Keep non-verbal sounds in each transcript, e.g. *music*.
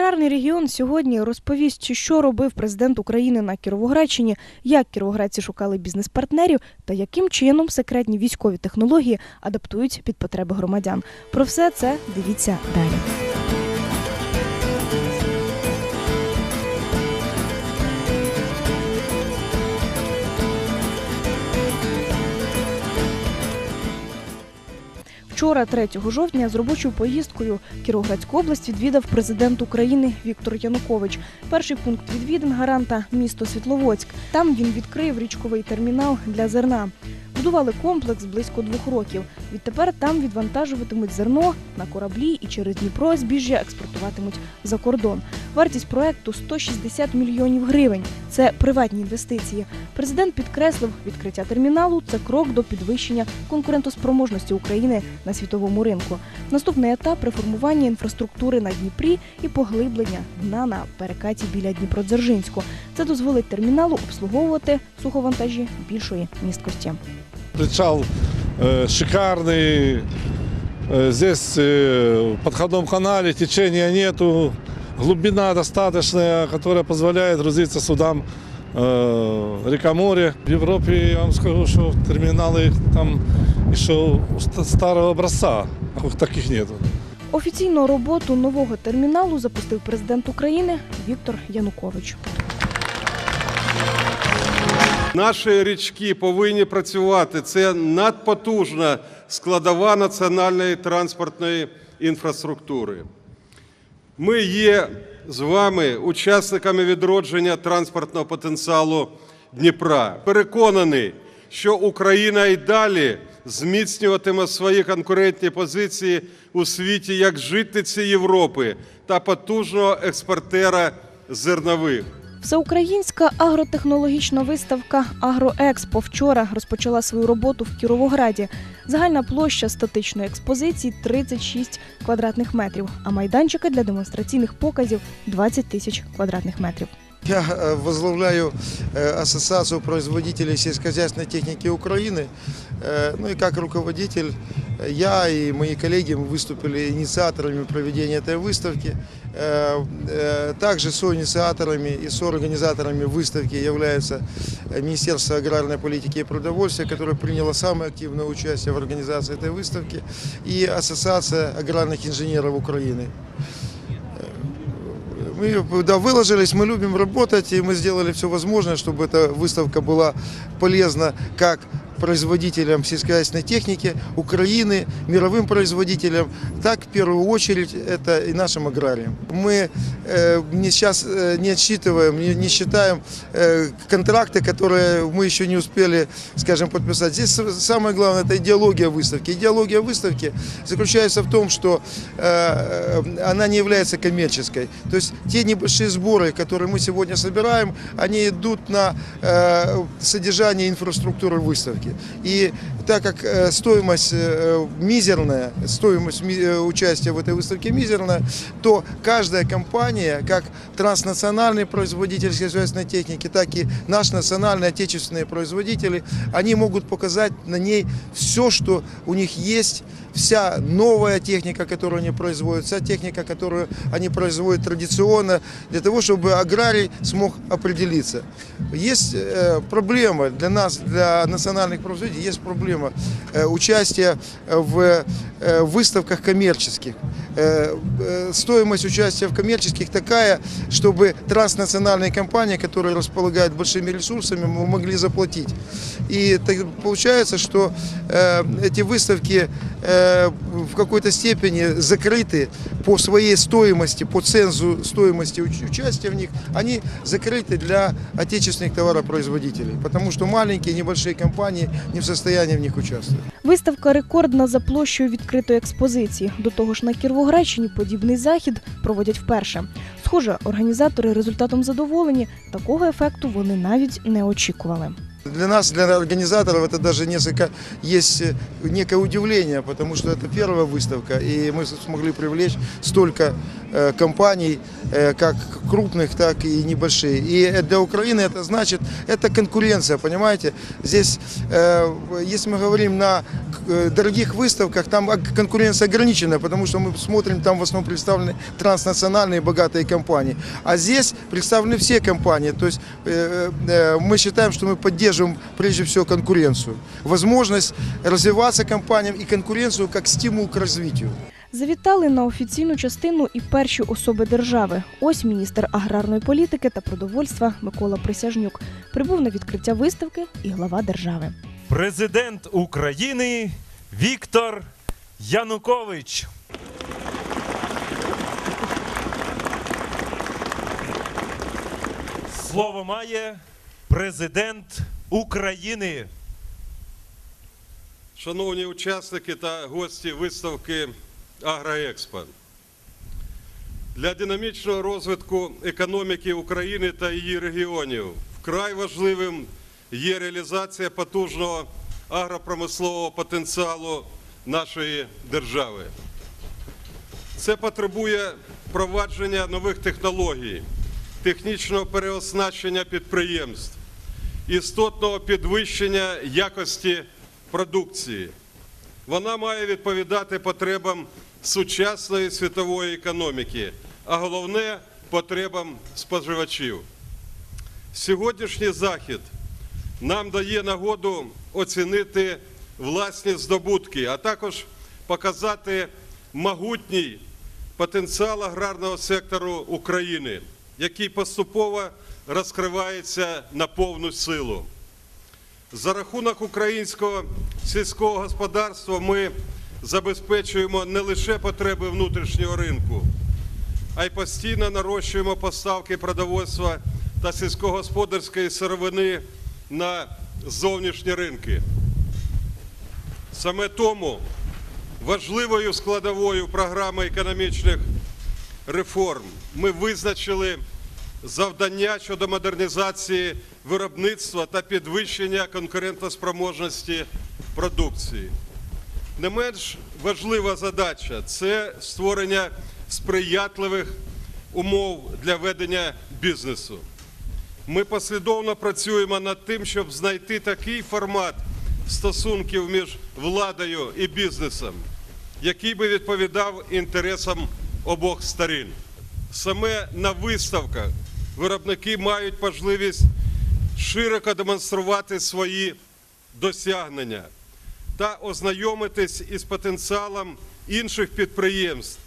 Аграрний регіон сьогодні розповість, що робив президент України на Кіровоградщині, як кіровоградці шукали бізнес-партнерів та яким чином секретні військові технології адаптують під потреби громадян. Про все це дивіться далі. Вчора, 3 жовтня, з робочою поїздкою Кіровоградську область відвідав президент України Віктор Янукович. Перший пункт відвідин гаранта місто Світловодськ. Там він відкрив річковий термінал для зерна. Будували комплекс близько двох років. Відтепер там відвантажуватимуть зерно на кораблі і через Дніпро збіжжя експортуватимуть за кордон. Вартість проекту 160 мільйонів гривень Це приватні інвестиції. Президент підкреслив, відкриття терміналу це крок до підвищення конкурентоспроможності України на світовому ринку. Наступний етап реформування інфраструктури на Дніпрі і поглиблення дна на перекаті біля Дніпродзержинську. Це дозволить терміналу обслуговувати суховантажі більшої місткості. Причал э, шикарный. Э, здесь э, в подходном канале течения нету. Глубина достаточная, которая позволяет грузиться судам э, река-море. В Европе, я вам скажу, что терминалы там еще ст- старого образца. Таких нету. Офіційно роботу нового терміналу запустив президент України Віктор Янукович. Наші річки повинні працювати. Це надпотужна складова національної транспортної інфраструктури. Ми є з вами учасниками відродження транспортного потенціалу Дніпра. Переконаний, що Україна і далі зміцнюватиме свої конкурентні позиції у світі як житниці Європи та потужного експортера зернових. Всеукраїнська агротехнологічна виставка Агроекспо вчора розпочала свою роботу в Кіровограді. Загальна площа статичної експозиції 36 квадратних метрів, а майданчики для демонстраційних показів 20 тисяч квадратних метрів. Я возглавляю Ассоциацию производителей сельскохозяйственной техники Украины. Ну и как руководитель, я и мои коллеги выступили инициаторами проведения этой выставки. Э, э, Также соинициаторами и соорганизаторами выставки является э, Министерство аграрной политики и продовольствия, которое приняло самое активное участие в организации этой выставки, и Ассоциация аграрных инженеров Украины. Мы да, выложились, мы любим работать, и мы сделали все возможное, чтобы эта выставка была полезна как производителям сельскохозяйственной техники Украины, мировым производителям, так в первую очередь это и нашим аграриям. Мы э, не сейчас э, не отсчитываем, не, не считаем э, контракты, которые мы еще не успели, скажем, подписать. Здесь самое главное это идеология выставки. Идеология выставки заключается в том, что э, э, она не является коммерческой. То есть те небольшие сборы, которые мы сегодня собираем, они идут на э, содержание инфраструктуры выставки. И так как э, стоимость э, мизерная, стоимость э, участия в этой выставке мизерная, то каждая компания, как транснациональный производитель сельскохозяйственной техники, так и наш национальный отечественные производители, они могут показать на ней все, что у них есть, вся новая техника, которую они производят, вся техника, которую они производят традиционно, для того, чтобы аграрий смог определиться. Есть проблема для нас, для национальных производителей, есть проблема э, участия в э, выставках коммерческих. Э, э, стоимость участия в коммерческих такая, чтобы транснациональные компании, которые располагают большими ресурсами, м- могли заплатить. И так получается, что э, эти выставки э, в какой-то степени закрыты по своей стоимости, по цензу стоимости уч- участия в них, они закрыты для отечественных товаропроизводителей, потому что маленькие, небольшие компании не в состоянии в них участвовать. Виставка рекордна за площею відкритої експозиції. До того ж, на Кіровоградщині подібний захід проводять вперше. Схоже, організатори результатом задоволені. Такого ефекту вони навіть не очікували. Для нас, для организаторов, это даже несколько есть э, некое удивление, потому что это первая выставка, и мы смогли привлечь столько э, компаний, э, как крупных, так и небольшие. И для Украины это значит, это конкуренция, понимаете? Здесь, э, если мы говорим на э, дорогих выставках, там конкуренция ограничена, потому что мы смотрим, там в основном представлены транснациональные богатые компании. А здесь представлены все компании. То есть э, э, мы считаем, что мы поддерживаем прежде всего конкуренцию. Возможность развиваться компаниям и конкуренцию как стимул к развитию. Завітали на офіційну частину і перші особи держави. Ось міністр аграрної політики та продовольства Микола Присяжнюк прибув на відкриття виставки і глава держави. Президент України Віктор Янукович. Слово має президент України. Шановні учасники та гості виставки Агроекспо. Для динамічного розвитку економіки України та її регіонів вкрай важливим є реалізація потужного агропромислового потенціалу нашої держави. Це потребує впровадження нових технологій, технічного переоснащення підприємств, істотного підвищення якості продукції. Вона має відповідати потребам сучасної світової економіки, а головне потребам споживачів. Сьогоднішній захід нам дає нагоду оцінити власні здобутки, а також показати могутній потенціал аграрного сектору України, який поступово розкривається на повну силу. За рахунок українського сільського господарства ми забезпечуємо не лише потреби внутрішнього ринку, а й постійно нарощуємо поставки продовольства та сільськогосподарської сировини на зовнішні ринки. Саме тому важливою складовою програми економічних реформ ми визначили завдання щодо модернізації виробництва та підвищення конкурентоспроможності продукції. Не менш важлива задача це створення сприятливих умов для ведення бізнесу. Ми послідовно працюємо над тим, щоб знайти такий формат стосунків між владою і бізнесом, який би відповідав інтересам обох сторін. Саме на виставках виробники мають можливість широко демонструвати свої досягнення та ознайомитись із потенціалом інших підприємств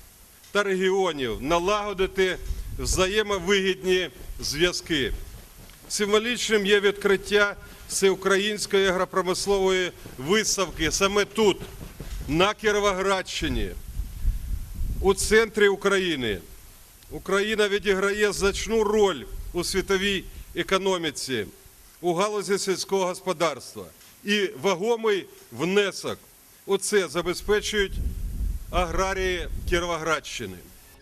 та регіонів, налагодити взаємовигідні зв'язки. Символічним є відкриття всеукраїнської агропромислової виставки саме тут, на Кіровоградщині, у центрі України. Україна відіграє значну роль у світовій економіці, у галузі сільського господарства. І вагомий внесок Оце забезпечують аграрії Кіровоградщини.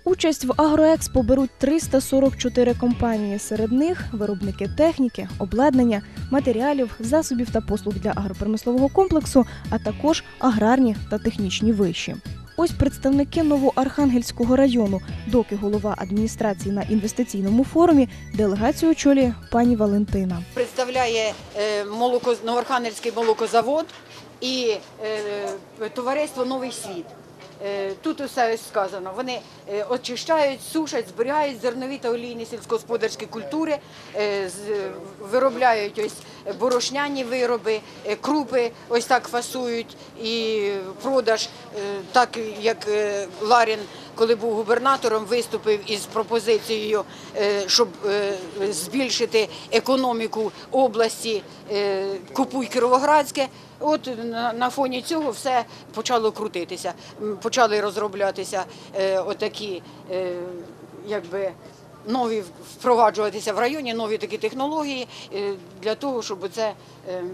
Участь в Агроекспо беруть 344 компанії. Серед них виробники техніки, обладнання, матеріалів, засобів та послуг для агропромислового комплексу, а також аграрні та технічні виші. Ось представники Новоархангельського району, доки голова адміністрації на інвестиційному форумі, делегацію очолює пані Валентина. представляє е, молоко, Новоархангельський молокозавод і е, товариство Новий світ. Е, Тут усе сказано. Вони е, очищають, сушать, зберігають зернові та олійні сільськогосподарські культури, е, виробляють ось борошняні вироби, крупи ось так фасують і продаж, так як Ларін, коли був губернатором, виступив із пропозицією, е, щоб е, збільшити економіку області е, Купуй Кіровоградське. От на, фоні цього все почало крутитися. Почали розроблятися отакі, якби. Нові впроваджуватися в районі, нові такі технології для того, щоб це ем,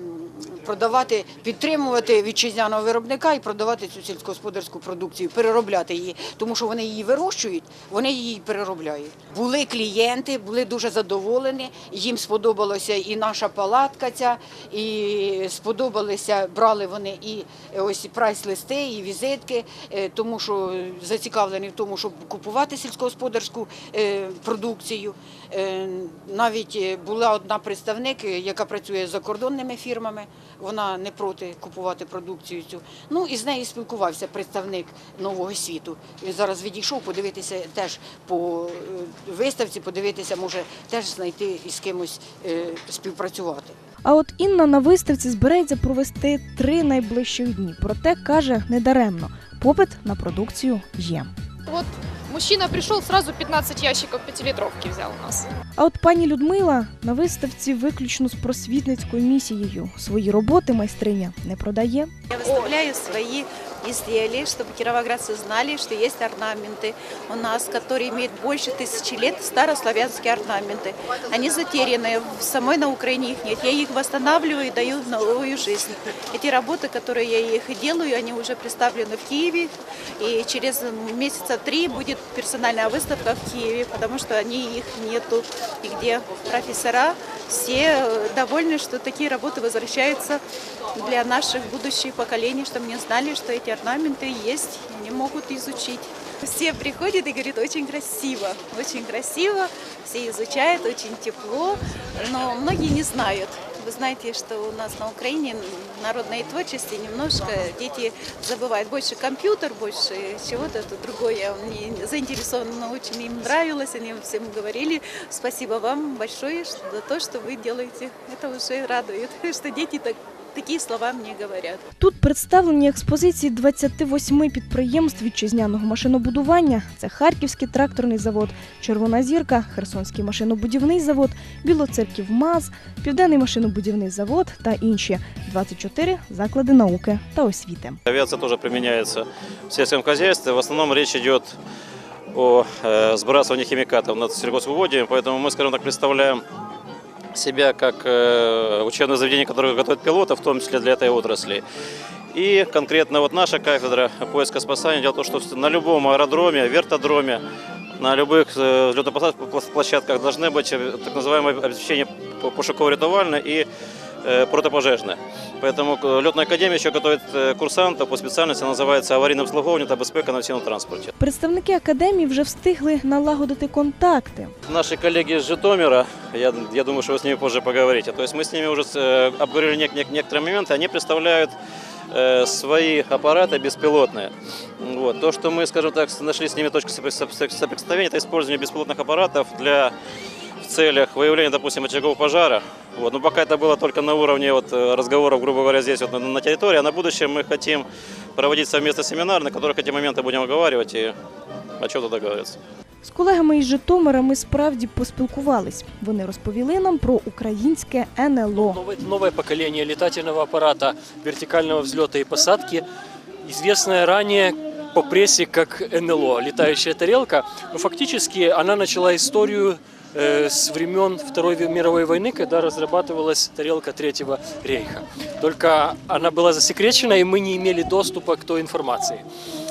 продавати, підтримувати вітчизняного виробника і продавати цю сільськогосподарську продукцію, переробляти її, тому що вони її вирощують, вони її переробляють. Були клієнти, були дуже задоволені. Їм сподобалося і наша палатка ця, і сподобалися, брали вони і ось прайс-листи, і візитки, е, тому що зацікавлені в тому, щоб купувати сільськогосподарську е, продукцію. Е, Навіть е, була одна представник, е, яка працює з закордонними фірмами. Вона не проти купувати продукцію цю. Ну і з нею спілкувався представник нового світу. Він зараз відійшов подивитися теж по виставці, подивитися, може теж знайти із кимось е, співпрацювати. А от Інна на виставці збирається провести три найближчих дні. Проте каже недаремно. Попит на продукцію є. Вот мужчина прийшов, сразу 15 ящиків п'ятилітровки взяв у нас. А от пані Людмила на виставці виключно з просвітницькою місією свої роботи майстриня не продає. Я виставляю свои изделия, чтобы кировоградцы знали, что есть орнаменты у нас, которые имеют больше тысячи лет, старославянские орнаменты. Они затеряны, самой на Украине их нет. Я их восстанавливаю и даю новую жизнь. Эти работы, которые я их делаю, они уже представлены в Киеве, и через месяца три будет персональная выставка в Киеве, потому что они их нету, и где профессора все э, довольны, что такие работы возвращаются для наших будущих поколений, чтобы они знали, что эти орнаменты есть, они могут изучить. Все приходят и говорят, очень красиво, очень красиво, все изучают, очень тепло, но многие не знают. Вы знаете, что у нас на Украине народной творчести немножко дети забывают. Больше компьютер, больше чего-то другое. Они заинтересованы, очень им нравилось, они всем говорили, спасибо вам большое за то, что вы делаете. Это уже радует, *laughs* что дети так, такие слова мне говорят. Тут представлені експозиції 28 підприємств вітчизняного машинобудування. Це Харківський тракторний завод, Червона зірка, Херсонський машинобудівний завод, Білоцерків МАЗ, Південний машинобудівний завод та інші 24 заклади науки та освіти. Авиация тоже применяется в сельском хозяйстве. В основном речь идет о э, сбрасывании химикатов над сельхозводием, поэтому мы, скажем так, представляем себя как э, учебное заведение, которое готовит пилотов, в том числе для этой отрасли. И конкретно вот наша кафедра поиска спасания, дело в том, что на любом аэродроме, вертодроме, на любых э, взлетно-посадочных площадках должны быть э, так называемое обеспечение пошуково-рятувальное и э, протипожежное. Поэтому э, летная академия еще готовит э, курсантов по специальности, называется аварийное обслуговування та безпека на всем транспорте. Представники академії вже встигли налагодити контакти. Наши коллеги из Житомира, я, я думаю, что вы с ними позже поговорите, то есть мы с ними уже э, обговорили нек- нек- некоторые моменты, они представляют э, свои аппараты беспилотные. Вот. То, что мы, скажем так, нашли с ними точку сопри- соп- соприкосновения, это использование беспилотных аппаратов для в целях выявления, допустим, очагов пожара. Вот. Но пока это было только на уровне вот, э, разговоров, грубо говоря, здесь вот, на, на территории, а на будущее мы хотим проводить совместный семинар, на которых эти моменты будем оговаривать и о чем-то договариваться. З колегами із Житомира ми справді поспілкувались. Вони розповіли нам про українське НЛО. Новое, новое поколение летательного аппарата вертикального взлета и посадки, известное ранее по прессе как НЛО, летающая тарелка, но фактически она начала историю э, с времен Второй мировой войны, когда разрабатывалась тарелка Третьего рейха. Только она была засекречена, и мы не имели доступа к той информации.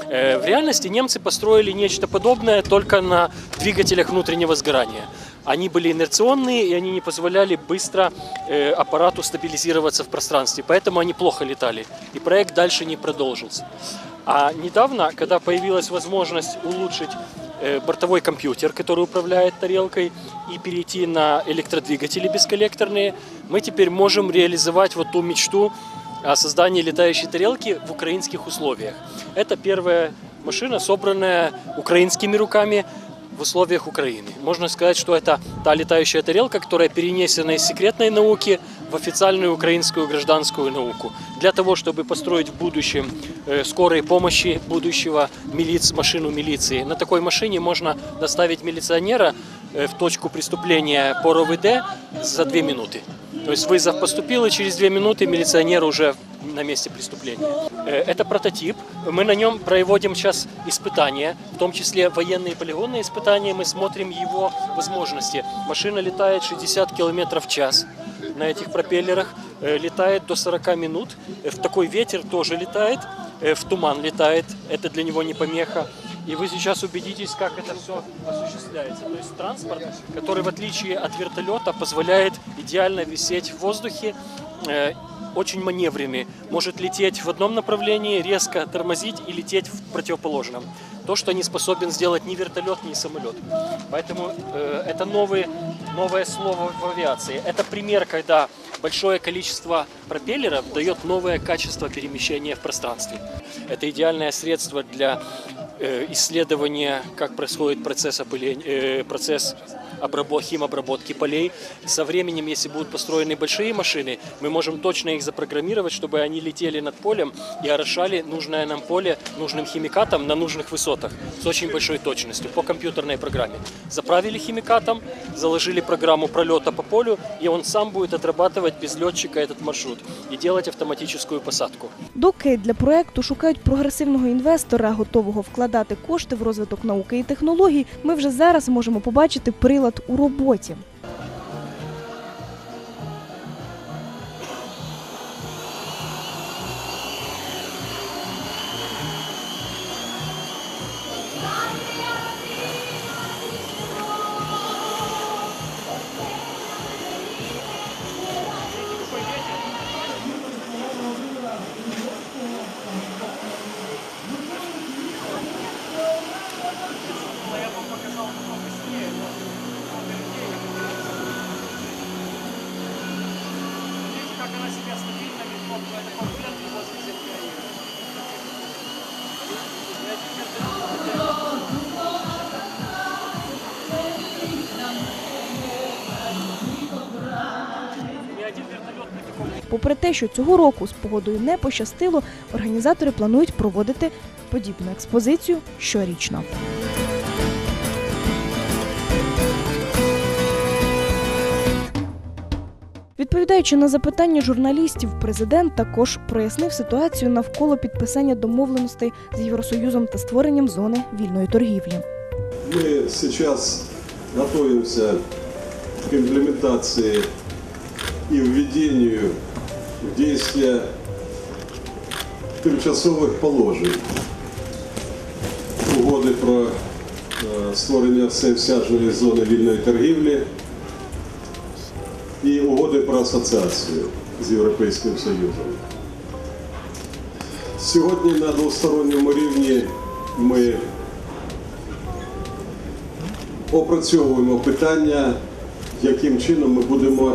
Э, В реальности немцы построили нечто подобное только на двигателях внутреннего сгорания. Они были инерционные, и они не позволяли быстро э, аппарату стабилизироваться в пространстве, поэтому они плохо летали, и проект дальше не продолжился. А недавно, когда появилась возможность улучшить э, бортовой компьютер, который управляет тарелкой, и перейти на электродвигатели бесколлекторные, мы теперь можем реализовать вот ту мечту о создании летающей тарелки в украинских условиях. Это первая машина, собранная украинскими руками в условиях Украины. Можно сказать, что это та летающая тарелка, которая перенесена из секретной науки в официальную украинскую гражданскую науку. Для того, чтобы построить в будущем э, скорой помощи будущего милиц, машину милиции. На такой машине можно доставить милиционера э, в точку преступления по РОВД за две минуты. То есть вызов поступил, и через две минуты милиционер уже на месте преступления. Э, Это прототип. Мы на нем проводим сейчас испытания, в том числе военные полигонные испытания. Мы смотрим его возможности. Машина летает 60 км в час На этих пропеллерах. э, летает до 40 минут. Э, В такой ветер тоже летает, э, в туман летает. Это для него не помеха. И вы сейчас убедитесь, как это все осуществляется. То есть транспорт, который в отличие от вертолета позволяет идеально висеть в воздухе, очень маневренный. Может лететь в одном направлении, резко тормозить и лететь в противоположном. То, что не способен сделать ни вертолет, ни самолет. Поэтому э, это новый, новое слово в авиации. Это пример, когда большое количество пропеллеров дает новое качество перемещения в пространстве. Это идеальное средство для э, исследования, как происходит процесс, опыления, э, процесс обрабо- химобработки полей. Со временем, если будут построены большие машины, мы можем точно их запрограммировать, чтобы они летели над полем и орошали нужное нам поле нужным химикатом на нужных высотах с очень большой точностью по компьютерной программе. Заправили химикатом, заложили программу пролета по полю, и он сам будет отрабатывать без летчика этот маршрут и делать автоматическую посадку. Доки для проекту шукають прогресивного інвестора, готового вкладати кошти в розвиток науки і технологій, ми вже зараз можемо побачити прилад у роботі. Попри те, що цього року з погодою не пощастило, організатори планують проводити подібну експозицію щорічно. Відповідаючи на запитання журналістів, президент також прояснив ситуацію навколо підписання домовленостей з Євросоюзом та створенням зони вільної торгівлі. Мы сейчас готовимся к имплементации и введению действие тимчасових положень угоди про е, створення всеосяжної зони вільної торгівлі і угоди про асоціацію з Європейським Союзом. Сьогодні на двосторонньому рівні ми опрацьовуємо питання, яким чином ми будемо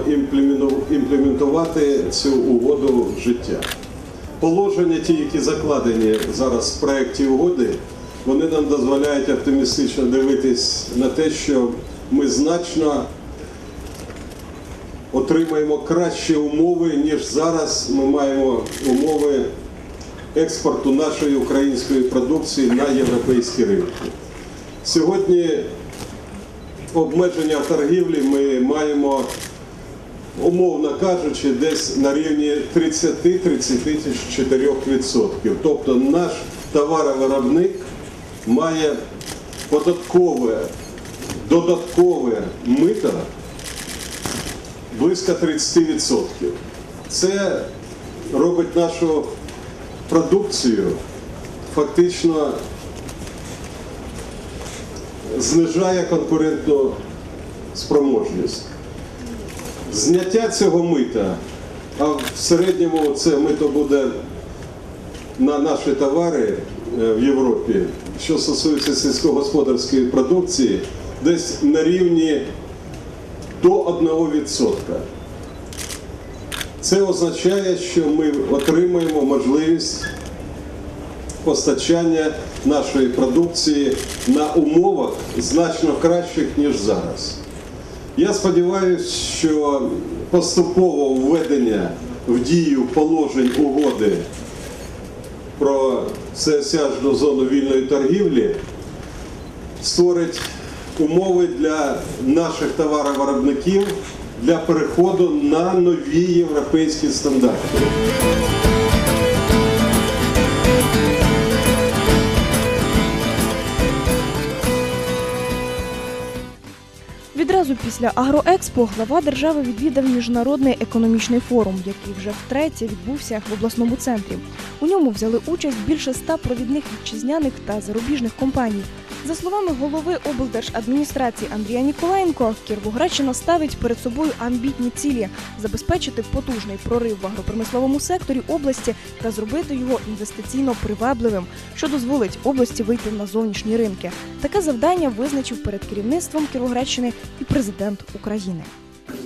імплементувати цю угоду в життя. Положення, ті, які закладені зараз в проєкті угоди, вони нам дозволяють оптимістично дивитись на те, що ми значно отримаємо кращі умови, ніж зараз ми маємо умови експорту нашої української продукції на європейські ринки. Сьогодні обмеження в торгівлі ми маємо, умовно кажучи, десь на рівні 30-34%. Тобто наш товаровиробник має податкове, додаткове мито близько 30%. Це робить нашу продукцію фактично знижає конкурентну спроможність. Зняття цього мита, а в середньому це мито буде на наші товари е, в Європі, що стосується сільськогосподарської продукції, десь на рівні до 1%. Це означає, що ми отримаємо можливість постачання нашої продукції на умовах значно кращих, ніж зараз. Я сподіваюся, що поступове введення в дію положень угоди про всеосяжну зону вільної торгівлі створить умови для наших товаровиробників для переходу на нові європейські стандарти. Відразу після Агроекспо глава держави відвідав міжнародний економічний форум, який вже втретє відбувся в обласному центрі. У ньому взяли участь більше ста провідних вітчизняних та зарубіжних компаній. За словами голови облдержадміністрації Андрія Ніколаєнко, Кіровоградщина ставить перед собою амбітні цілі забезпечити потужний прорив в агропромисловому секторі області та зробити його інвестиційно привабливим, що дозволить області вийти на зовнішні ринки. Таке завдання визначив перед керівництвом Кіровоградщини і президент України.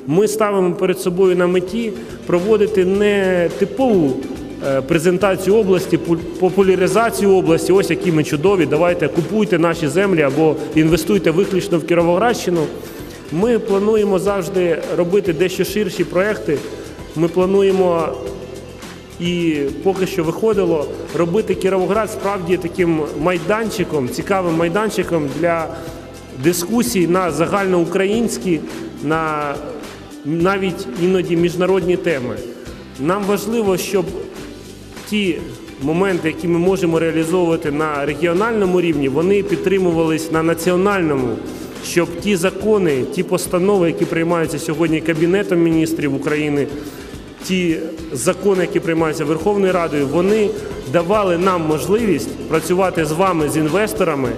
Ми ставимо перед собою на меті проводити не типову презентацію області, популяризацію області. Ось які ми чудові. Давайте купуйте наші землі або інвестуйте виключно в Кіровоградщину. Ми плануємо завжди робити дещо ширші проекти. Ми плануємо і поки що виходило робити Кіровоград справді таким майданчиком, цікавим майданчиком для дискусій на загальноукраїнські, на навіть іноді міжнародні теми. Нам важливо, щоб ті моменти, які ми можемо реалізовувати на регіональному рівні, вони підтримувались на національному, щоб ті закони, ті постанови, які приймаються сьогодні Кабінетом міністрів України, ті закони, які приймаються Верховною Радою, вони давали нам можливість працювати з вами, з інвесторами,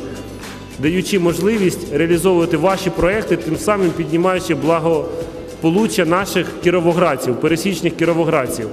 даючи можливість реалізовувати ваші проекти, тим самим піднімаючи благополуччя наших кіровоградців, пересічних кіровоградців.